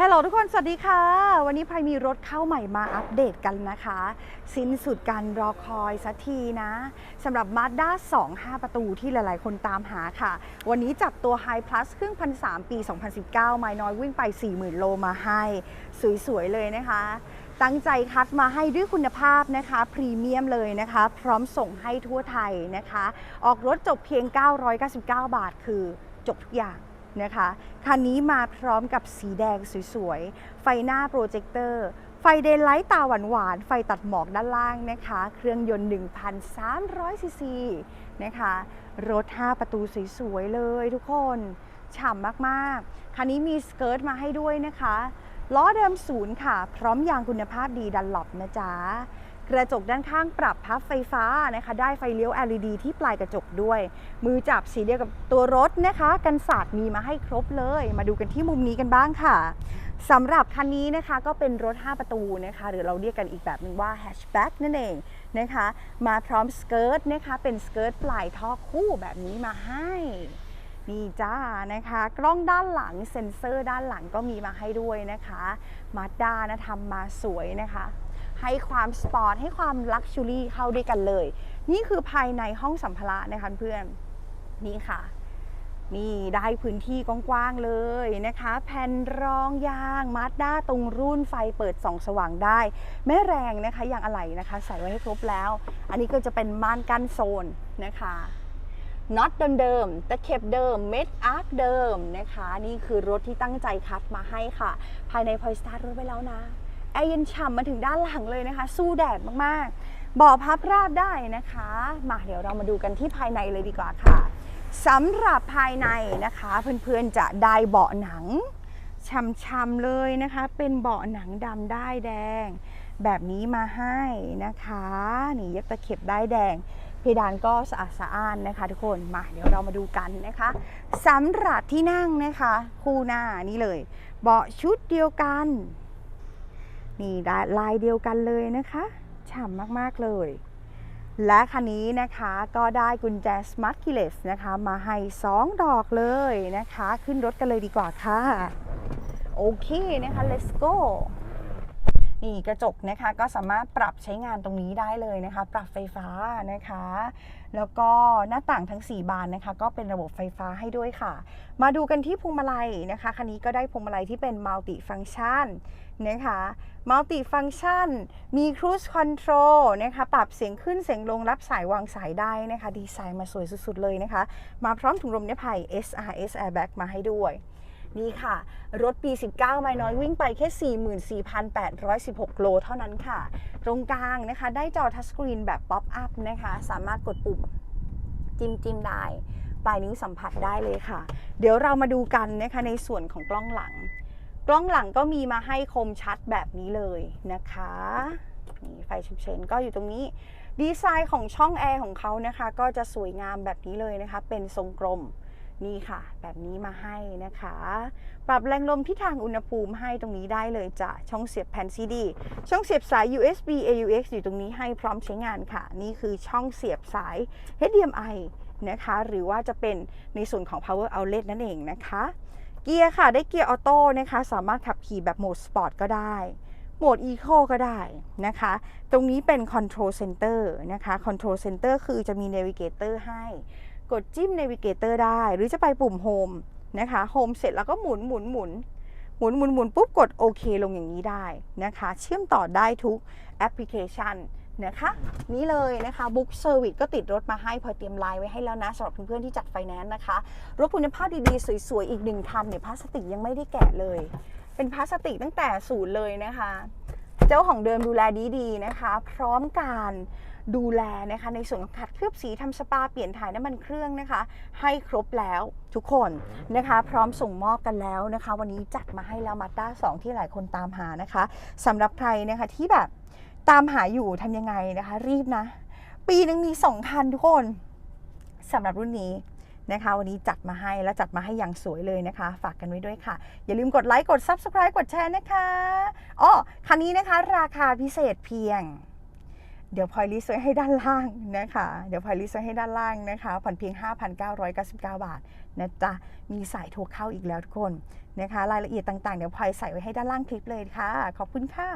ฮัลโหลทุกคน สวัสดีค่ะ วันนี้พายมีรถเข้าใหม่มาอัปเดตกันนะคะ สิ้นสุดการรอคอยสักทีนะสำหรับ Mazda 2 5 ประตูที่หลายๆ คนตามหาค่ะ วันนี้จับตัว High Plus เครื่องพันสปี 2019 ไม่น้อยวิ่งไป 40,000 โลมาให้ สวย ๆ เลยนะคะ ตั้งใจคัดมาให้ด้วยคุณภาพนะคะ พรีเมียมเลยนะคะ พร้อมส่งให้ทั่วไทยนะคะ ออกรถจบเพียง 999 บาท คือจบทุกอย่าง นะคะคันนี้มาพร้อมกับสีแดงสวยๆ ไฟหน้าโปรเจคเตอร์ ไฟเดนไลท์ตาหวานๆ ไฟตัดหมอกด้านล่างนะคะ เครื่องยนต์ 1,300 ซีซีนะคะ รถ 5 ประตูสวยๆ เลยทุกคน ฉ่ำมากๆ คันนี้มีสเกิร์ตมาให้ด้วยนะคะ ล้อเดิมศูนย์ค่ะ พร้อมยางคุณภาพดีดันหลบนะจ๊ะ กระจกด้านข้างปรับพับไฟฟ้านะคะ ได้ไฟเลี้ยว LED ที่ปลายกระจกด้วย มือจับสีเดียวกับตัวรถนะคะ กันศาสตร์มีมาให้ครบเลย มาดูกันที่มุมนี้กันบ้างค่ะสำหรับคันนี้นะคะก็เป็นรถ 5 ประตูนะคะ หรือเราเรียกกันอีกแบบหนึงว่าแฮชแบ็กนั่นเองนะคะ มาพร้อมสเกิร์ตนะคะ เป็นสเกิร์ตปลายท่อคู่แบบนี้มาให้นี่จ้านะคะ กล้องด้านหลังเซ็นเซอร์ด้านหลังก็มีมาให้ด้วยนะคะมาด้านะทำมาสวยนะคะ ให้ความสปอร์ตให้ความลักชัวรี่เข้าด้วยกันเลย นี่คือภายในห้องสัมภาระนะคะเพื่อนนี่ค่ะ นี่ได้พื้นที่กว้างๆเลยนะคะ แผ่นรองยางมาสด้าตรงรุ่นไฟเปิดส่องสว่างได้ไม่แรงนะคะอย่างอะไหล่นะคะ ใส่ไว้ให้ครบแล้ว อันนี้ก็จะเป็นม่านกั้นโซนนะคะน็อตเดิมๆตะเข็บเดิม เม็ดอาร์คเดิมนะคะ นี่คือรถที่ตั้งใจคัดมาให้ค่ะ ภายในพอยสตาร์ทรถไปแล้วนะ แอร์เย็นฉ่ำมาถึงด้านหลังเลยนะคะ สู้แดดมากๆเบาะพับราบได้นะคะ มาเดี๋ยวเรามาดูกันที่ภายในเลยดีกว่าค่ะสำหรับภายในนะคะ เพื่อนๆจะได้เบาะหนังช่ำๆเลยนะคะ เป็นเบาะหนังดำได้แดง แบบนี้มาให้นะคะ นี่ย็บตะเข็บได้แดง เพดานก็สะอาดสะอ้านนะคะ ทุกคนมาเดี๋ยวเรามาดูกันนะคะสำหรับที่นั่งนะคะ คู่หน้านี่เลย เบาะชุดเดียวกัน นี่ลายเดียวกันเลยนะคะฉ่ำมากๆเลย และคันนี้นะคะก็ได้กุญแจ Smart Keyless นะคะมาให้ 2 ดอกเลยนะคะ ขึ้นรถกันเลยดีกว่าค่ะ โอเคนะคะ let's go นี่กระจกนะคะก็สามารถปรับใช้งานตรงนี้ได้เลยนะคะ ปรับไฟฟ้านะคะ แล้วก็หน้าต่างทั้ง 4 บานนะคะ ก็เป็นระบบไฟฟ้าให้ด้วยค่ะ มาดูกันที่พวงมาลัยนะคะคันนี้ก็ได้พวงมาลัยที่เป็นมัลติฟัง c t ชัน นะคะมัลติฟังชันมี Cruise Control นะคะ ปรับเสียงขึ้นเสียงลงรับสายวางสายได้นะคะ ดีไซน์มาสวยสุด ๆ เลยนะคะ มาพร้อมถุงลมนิรภัย SRS Airbag มาให้ด้วย นี่ค่ะ รถปี 19 ไม่น้อยวิ่งไปแค่ 44,816 โลเท่านั้นค่ะ ตรงกลางนะคะ ได้จอทัชสกรีนแบบป๊อปอัพนะคะ สามารถกดปุ่มจิ้มจิ้มได้ปลายนิ้วสัมผัสได้เลยค่ะ เดี๋ยวเรามาดูกันนะคะในส่วนของกล้องหลัง กล้องหลังก็มีมาให้คมชัดแบบนี้เลยนะคะนี่ไฟฉุกเฉินก็อยู่ตรงนี้ ดีไซน์ของช่องแอร์ของเขานะคะ ก็จะสวยงามแบบนี้เลยนะคะ เป็นทรงกลมนี่ค่ะ แบบนี้มาให้นะคะ ปรับแรงลมที่ทางอุณหภูมิให้ตรงนี้ได้เลยจ้ะ ช่องเสียบแผ่นซีดี ช่องเสียบสาย USB AUX อยู่ตรงนี้ให้พร้อมใช้งานค่ะ นี่คือช่องเสียบสาย HDMI นะคะ หรือว่าจะเป็นในส่วนของ power outlet นั่นเองนะคะ เกียร์ค่ะได้เกียร์ออโต้นะคะ สามารถขับขี่แบบโหมดสปอร์ตก็ได้ โหมด Eco ก็ได้นะคะ ตรงนี้เป็น Control Center นะคะ Control Center คือจะมี Navigator ให้ กดจิ้ม Navigator ได้ หรือจะไปปุ่ม Home นะคะ Home เสร็จแล้วก็หมุนหมุนหมุนหมุนหมุนหมุนปุ๊บกดโอเคลงอย่างนี้ได้นะคะ เชื่อมต่อได้ทุกแอปพลิเคชัน นะคะนี่เลยนะคะ Book Service ก็ติดรถมาให้พอเตรียมไลน์ไว้ให้แล้วนะสำหรับเพื่อนๆที่จัดไฟแนนซ์นะคะ รถคุณภาพดีๆ สวยๆ อีกหนึ่งคันเนี่ยพลาสติกยังไม่ได้แกะเลย เป็นพลาสติกตั้งแต่ศูนย์เลยนะคะ เจ้าของเดิมดูแลดีๆนะคะ พร้อมการดูแลนะคะในส่วนของขัดเคลือบสีทำสปาเปลี่ยนถ่ายน้ำมันเครื่องนะคะ ให้ครบแล้วทุกคนนะคะ พร้อมส่งมอบกันแล้วนะคะ วันนี้จัดมาให้แล้วมาด้า2ที่หลายคนตามหานะคะสำหรับใครนะคะที่แบบ ตามหาอยู่ทำยังไงนะคะ รีบนะ ปีหนึงมี2คันทุกคนสำหรับรุ่นนี้นะคะ วันนี้จัดมาให้และจัดมาให้อย่างสวยเลยนะคะ ฝากกันไว้ด้วยค่ะ อย่าลืมกดไลค์กด Subscribe กดแชร์นะคะอ๋อคันนี้นะคะราคาพิเศษเพียงเดี๋ยวพลอยลิสไว้ให้ด้านล่างนะคะ เดี๋ยวพลอยลิสไว้ให้ด้านล่างนะคะผ่อนเพียง 5,999 บาทนะจ๊ะ มีสายโทรเข้าอีกแล้วทุกคนนะคะ รายละเอียดต่างๆ เดี๋ยวพลอยใส่ไว้ให้ด้านล่างคลิปเลยค่ะ ขอบคุณค่ะ